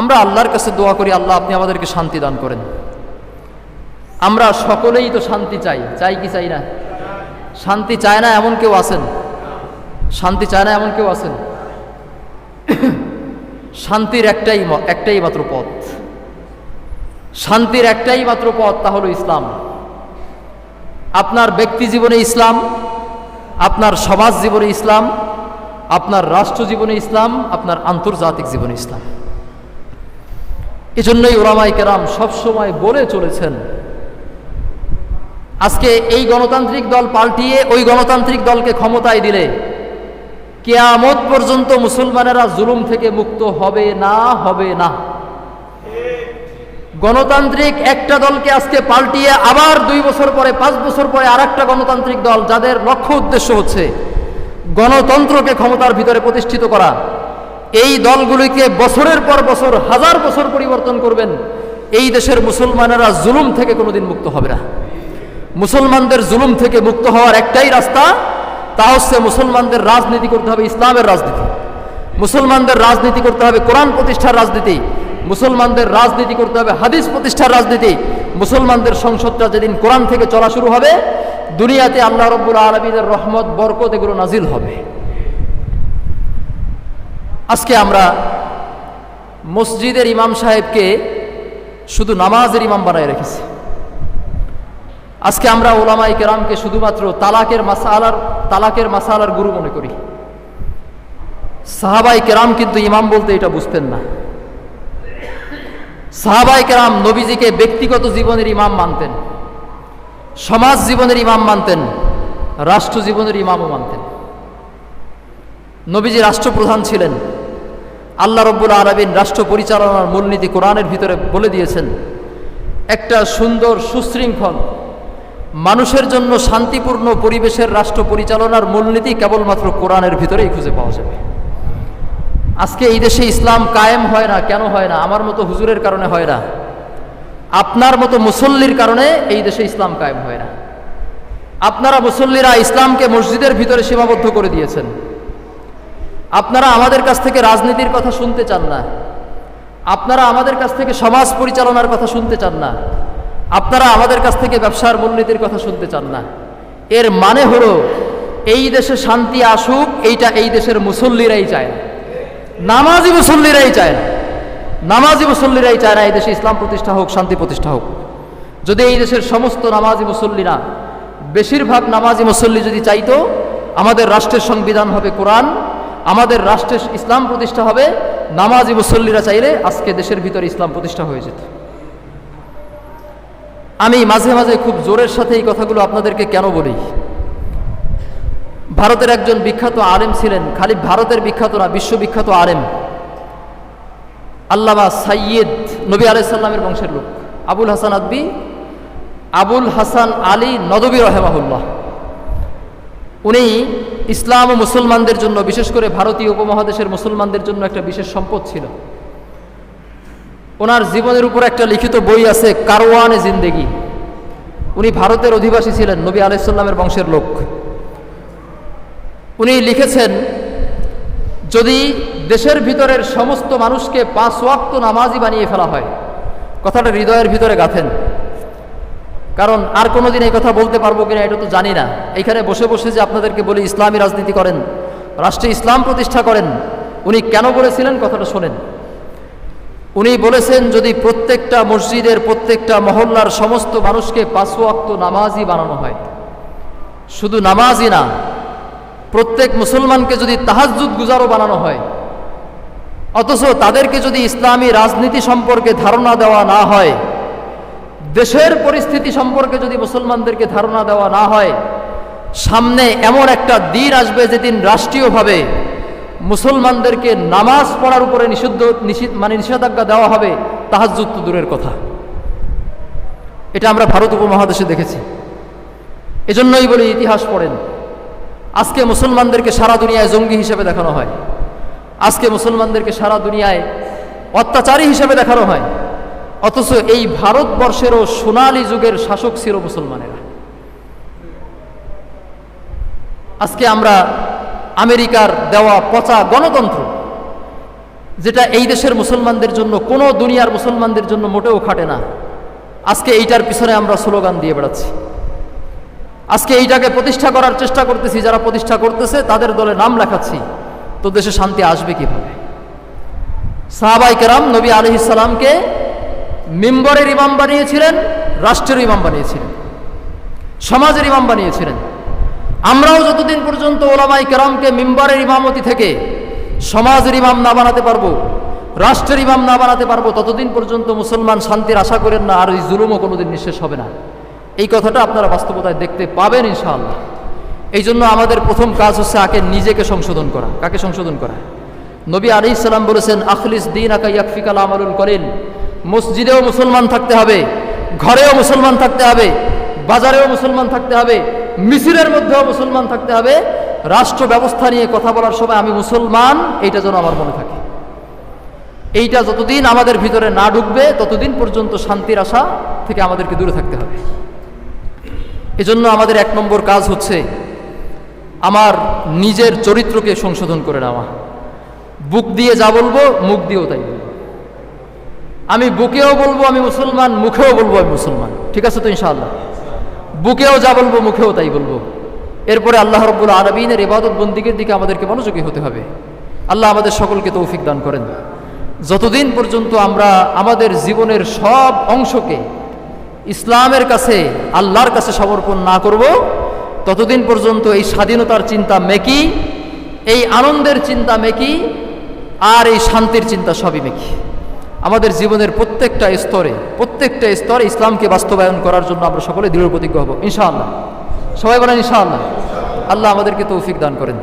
আমরা আল্লাহর কাছে দোয়া করি, আল্লাহ আপনি আমাদেরকে শান্তি দান করেন। আমরা সকলেই তো শান্তি চাই চাই কি চাই না? শান্তি চায় না এমন কেউ আছেন? শান্তি চায় না এমন কেউ আছেন? শান্তির একটাই একটাই মাত্র পথ। শান্তির একটাই মাত্র পথ তা হলো ইসলাম। আপনার ব্যক্তি জীবনে ইসলাম, আপনার সমাজ জীবনে ইসলাম, আপনার রাষ্ট্র জীবনে ইসলাম, আপনার আন্তর্জাতিক জীবনে ইসলাম। এজন্যই ওরামাই কেরাম সবসময় বলে চলেছেন, আজকে এই গণতান্ত্রিক দল পাল্টিয়ে ওই গণতান্ত্রিক দলকে ক্ষমতায় দিলে কেয়ামত পর্যন্ত মুসলমানেরা জুলুম থেকে মুক্ত হবে না হবে না। গণতান্ত্রিক একটা দলকে আজকে পাল্টিয়ে আবার দুই বছর পরে, পাঁচ বছর পরে আর একটা গণতান্ত্রিক দল, যাদের লক্ষ্য উদ্দেশ্য হচ্ছে গণতন্ত্রকে ক্ষমতার ভিতরে প্রতিষ্ঠিত করা। এই দলগুলিকে বছরের পর বছর, হাজার বছর পরিবর্তন করবেন। এই দেশের মুসলমানেরা জুলুম থেকে কোনোদিন মুক্ত হবে না। মুসলমানদের জুলুম থেকে মুক্ত হওয়ার একটাই রাস্তা, তা হচ্ছে মুসলমানদের রাজনীতি করতে হবে ইসলামের রাজনীতি। মুসলমানদের রাজনীতি করতে হবে কোরআন প্রতিষ্ঠার রাজনীতি। মুসলমানদের রাজনীতি করতে হবে হাদিস প্রতিষ্ঠার রাজনীতি। মুসলমানদের সংসদটা যেদিন কোরআন থেকে চলা শুরু হবে, দুনিয়াতে আল্লাহ রব্বুল আলমীদের রহমত, বরকত এগুলো নাজিল হবে। আজকে আমরা মসজিদের ইমাম সাহেবকে শুধু নামাজের ইমাম বানায় রেখেছি। আজকে আমরা ওলামাই কেরামকে শুধুমাত্র তালাকের মাসালার তালাকের মাসালার গুরু মনে করি। সাহাবাই কেরাম কিন্তু ইমাম বলতে এটা বুঝতেন না। সাহাবাই কেরাম নবীজিকে ব্যক্তিগত জীবনের ইমাম মানতেন, সমাজ জীবনের ইমাম মানতেন, রাষ্ট্র জীবনের ইমামও মানতেন। নবীজি রাষ্ট্রপ্রধান ছিলেন। আল্লাহ রব্বুল আলমিন রাষ্ট্র পরিচালনার মূলনীতি কোরআনের ভিতরে বলে দিয়েছেন, একটা সুন্দর সুশৃঙ্খল, মানুষের জন্য শান্তিপূর্ণ পরিবেশের রাষ্ট্র পরিচালনার মূলনীতি কেবলমাত্র কোরআনের ভিতরেই খুঁজে পাওয়া যাবে। আজকে এই দেশে ইসলাম কায়েম হয় না, কেন হয় না? আমার মতো হুজুরের কারণে হয় না। আপনার মতো মুসল্লির কারণে এই দেশে ইসলাম কায়েম হয় না। আপনারা মুসল্লিরা ইসলামকে মসজিদের ভিতরে সীমাবদ্ধ করে দিয়েছেন। আপনারা আমাদের কাছ থেকে রাজনীতির কথা শুনতে চান না। আপনারা আমাদের কাছ থেকে সমাজ পরিচালনার কথা শুনতে চান না। আপনারা আমাদের কাছ থেকে ব্যবসার মূলনীতির কথা শুনতে চান না। এর মানে হলো, এই দেশে শান্তি আসুক, এইটা এই দেশের মুসল্লিরাই চায় না। নামাজি মুসল্লিরাই চায় না। নামাজি মুসল্লিরাই চায় না এই দেশে ইসলাম প্রতিষ্ঠা হোক, শান্তি প্রতিষ্ঠা হোক। যদি এই দেশের সমস্ত নামাজি মুসল্লিরা, বেশিরভাগ নামাজি মুসল্লি যদি চাইতো, আমাদের রাষ্ট্রের সংবিধান হবে কোরআন আমাদের রাষ্ট্রের ইসলাম প্রতিষ্ঠা হবে। নামাজি মুসল্লিরা চাইলে আজকে দেশের ভিতরে ইসলাম প্রতিষ্ঠা হয়ে যেত। আমি মাঝে মাঝে খুব জোরের সাথে এই কথাগুলো আপনাদেরকে কেন বলি? ভারতের একজন বিখ্যাত আলেম ছিলেন, খালি ভারতের বিখ্যাত না, বিশ্ববিখ্যাত আলেম। আল্লামা সাইয়েদ নবী আলাইসাল্লামের বংশের লোক। আবুল হাসান আদবি, আবুল হাসান আলী নদবী রহেমাহুল্লাহ। উনি ইসলাম ও মুসলমানদের জন্য, বিশেষ করে ভারতীয় উপমহাদেশের মুসলমানদের জন্য একটা বিশেষ সম্পদ ছিল। ওনার জীবনের উপর একটা লিখিত বই আছে, কারওয়ানে জিন্দেগি। উনি ভারতের অধিবাসী ছিলেন, নবী আলাইসাল্লামের বংশের লোক। উনি লিখেছেন, যদি দেশের ভিতরের সমস্ত মানুষকে পাঁচ ওয়াক্ত নামাজি বানিয়ে ফেলা হয়, কথাটা হৃদয়ের ভিতরে গাথেন। কারণ আর কোনোদিন এই কথা বলতে পারব কিনা এটা তো জানি না। এইখানে বসে বসে যে আপনাদেরকে বলি, ইসলামী রাজনীতি করেন, রাষ্ট্রে ইসলাম প্রতিষ্ঠা করেন, উনি কেন বলেছিলেন কথাটা শোনেন। উনি বলেছেন, যদি প্রত্যেকটা মসজিদের, প্রত্যেকটা মহল্লার সমস্ত মানুষকে পাঁচ ওয়াক্ত নামাজি বানানো হয়, শুধু নামাজই না, প্রত্যেক মুসলমানকে যদি তাহাজুদ গুজারও বানানো হয়, অথচ তাদেরকে যদি ইসলামী রাজনীতি সম্পর্কে ধারণা দেওয়া না হয় দেশের পরিস্থিতি সম্পর্কে যদি মুসলমানদেরকে ধারণা দেওয়া না হয়, সামনে এমন একটা দিন আসবে যেদিন রাষ্ট্রীয়ভাবে মুসলমানদেরকে নামাজ পড়ার উপরে নিষিদ্ধ নিষিদ্ধ মানে নিষেধাজ্ঞা দেওয়া হবে তাহাজুদ তো দূরের কথা। এটা আমরা ভারত উপমহাদেশে দেখেছি। এজন্যই বলি ইতিহাস পড়েন। আজকে মুসলমানদেরকে সারা দুনিয়ায় জঙ্গি হিসেবে দেখানো হয়। আজকে মুসলমানদেরকে সারা দুনিয়ায় অত্যাচারী হিসেবে দেখানো হয়। অথচ এই ভারতবর্ষেরও সোনালী যুগের শাসক ছিল মুসলমানেরা। আজকে আমরা আমেরিকার দেওয়া পচা গণতন্ত্র, যেটা এই দেশের মুসলমানদের জন্য, কোনো দুনিয়ার মুসলমানদের জন্য মোটেও খাটে না। আজকে এইটার পিছনে আমরা স্লোগান দিয়ে বেড়াচ্ছি। আজকে এইটাকে প্রতিষ্ঠা করার চেষ্টা করতেছি, যারা প্রতিষ্ঠা করতেছে, তাদের দলে নাম লেখাচ্ছি, তো দেশে শান্তি আসবে কীভাবে? সাহাবাই কেরাম নবী আলি ইসালামকে মিম্বরের ইমাম বানিয়েছিলেন, রাষ্ট্রের ইমাম বানিয়েছিলেন, সমাজের ইমাম বানিয়েছিলেন। আমরাও যতদিন পর্যন্ত ওলামাই কেরামকে মিম্বরের ইমামতি থেকে সমাজের ইমাম না বানাতে পারব, রাষ্ট্রের ইমাম না বানাতে পারব, ততদিন পর্যন্ত মুসলমান শান্তির আশা করেন না, আর এই জুলুমও কোনোদিন নিঃশেষ হবে না। এই কথাটা আপনারা বাস্তবতায় দেখতে পাবেন ইনশাআল্লাহ। এই জন্য আমাদের প্রথম কাজ হচ্ছে আগে নিজেকে সংশোধন করা। কাকে সংশোধন করা? নবী আলি ইসলাম বলেছেন, আখলিস দিন আকা ইয়াকফিকাল আমালুল করেন মসজিদেও মুসলমান থাকতে হবে, ঘরেও মুসলমান থাকতে হবে, বাজারেও মুসলমান থাকতে হবে মিছিলের মধ্যেও মুসলমান থাকতে হবে। রাষ্ট্র ব্যবস্থা নিয়ে কথা বলার সময় আমি মুসলমান, এইটা যেন আমার মনে থাকে। এইটা যতদিন আমাদের ভিতরে না ঢুকবে, ততদিন পর্যন্ত শান্তির আশা থেকে আমাদেরকে দূরে থাকতে হবে। এজন্য আমাদের এক নম্বর কাজ হচ্ছে আমার নিজের চরিত্রকে সংশোধন করে নেওয়া। বুক দিয়ে যা বলব, মুখ দিয়েও তাই আমি বুকেও বলব আমি মুসলমান, মুখেও বলব আমি মুসলমান। ঠিক আছে তো ইনশাআল্লাহ? বুকেও যা বলব, মুখেও তাই বলব। এরপরে আল্লাহ রব্বুল আরবিনের ইবাদত বন্দিকের দিকে আমাদেরকে মনোযোগী হতে হবে। আল্লাহ আমাদের সকলকে তৌফিক দান করেন। যতদিন পর্যন্ত আমরা আমাদের জীবনের সব অংশকে ইসলামের কাছে, আল্লাহর কাছে সমর্পণ না করব, ততদিন পর্যন্ত এই স্বাধীনতার চিন্তা মেকি, এই আনন্দের চিন্তা মেকি, আর এই শান্তির চিন্তা সবই মেকি। আমাদের জীবনের প্রত্যেকটা স্তরে প্রত্যেকটা স্তরে ইসলামকে বাস্তবায়ন করার জন্য আমরা সকলে দৃঢ় প্রতিজ্ঞ হব। ইনশাআল্লাহ। সবাই বলেন ইনশাআল্লাহ। আল্লাহ আমাদেরকে তৌফিক দান করেন।